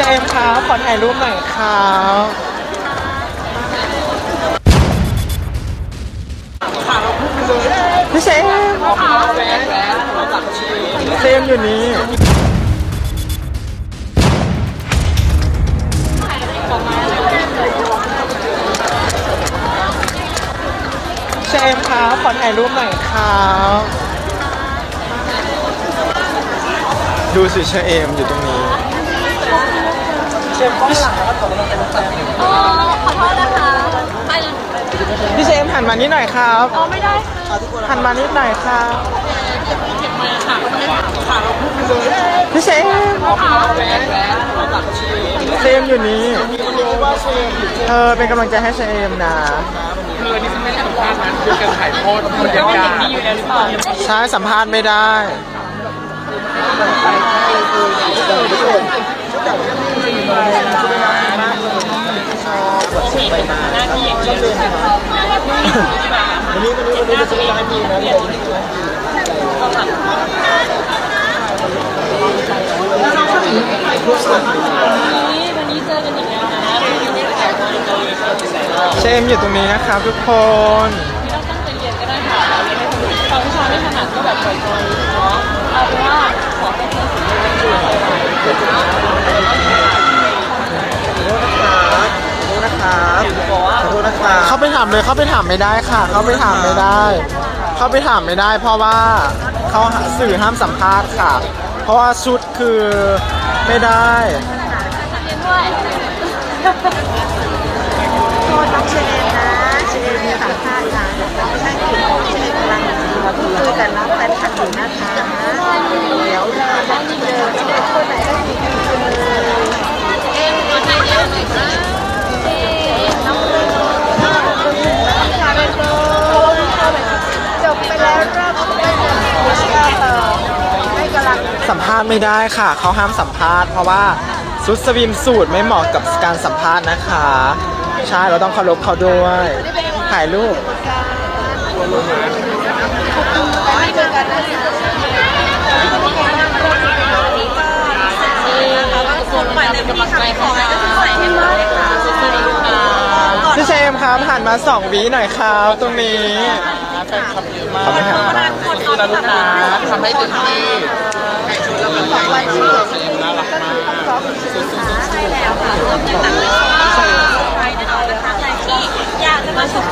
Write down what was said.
เชมครับขอถ่ายรูปหน่อยครับพี่เชมเชมอยู่นี้เชมครับขอถ่ายรูปหน่อยครับ ดูสิเชเอมอยู่ตรงนี้ เชมกล้องหลังแล้วก็ตกลงเป็นแฟนอ๋อขอโทษนะคะ ไปเลยพี่เชมหันมานิดหน่อยครับอ๋อไม่ได้หันมานิดหน่อยครับพี่เชมเชมอยู่นี้เธอเป็นกำลังใจให้เชมนะคืออันนี้ไม่ได้สัมภาษณ์นะคือการถ่ายทอดบรรยากาศดีอยู่แล้วหรื อเปล่าใช่สัมภาษณ์ไม่ได้วันนี้เจอกันอีกแล้วนะเชมอยู่ตรงนี้นะครับทุกคนไม่ต้องตั้งใจเรียนก็ได้ค่ะฟังวิชาไม่ถนัดก็แบบปล่อยจอยเนาะเอาเป็นว่าขอให้เพื่อนสิ่งที่เป็นอยู่ ขอโทษนะครับขอโทษนะครับ เข้าไปถามเลยเข้าไปถามไม่ได้ค่ะ เข้าไปถามไม่ได้ เข้าไปถามไม่ได้ เพราะว่าเขาสื่อห้ามสัมภาษณ์ค่ะ เพราะว่าชุดคือไม่ได้ เรียนด้วย โทษน้องเชนนะเชนมีสัมภาษณ์นะไม่ใช่ผิดเชนกำลังพูดคุยกับน้องแฟนคลับอยู่นะคะ เดี๋ยวเธอได้ยินเดิมเชนคนไหนก็ยินดีเลย เอ็มมาใจเดียวหน่อยค่ะ น้องเลยค่ะเป็นโดจบไปแล้วรอบเป็นแล้วก็ให้กำลัง สัมภาษณ์ไม่ได้ค่ะ เขาห้ามสัมภาษณ์เพราะว่าชุดสวิมสูตรไม่เหมาะกับการสัมภาษณ์นะคะ ใช่เราต้องเคารพเขาด้วยถ่ายรูปให้เจอกันนะคะส่วนใหม่ในกำลังใจขอให้ก็คือใส่ให้มาเลยค่ะสุดๆเลยค่ะพี่เชมครับหันมาสองวิหน่อยครับตรงนี้แฟนคลับเยอะมากเขาไม่หันมาสู้ๆนะลูกนะทำให้เต็มที่ ใครช่วยเราเป็นแบบว่าเสียงน่ารักมากใช่แล้วค่ะเริ่มจากหนังเรื่องใครแน่นอนนะคะใครที่อยากจะมาชม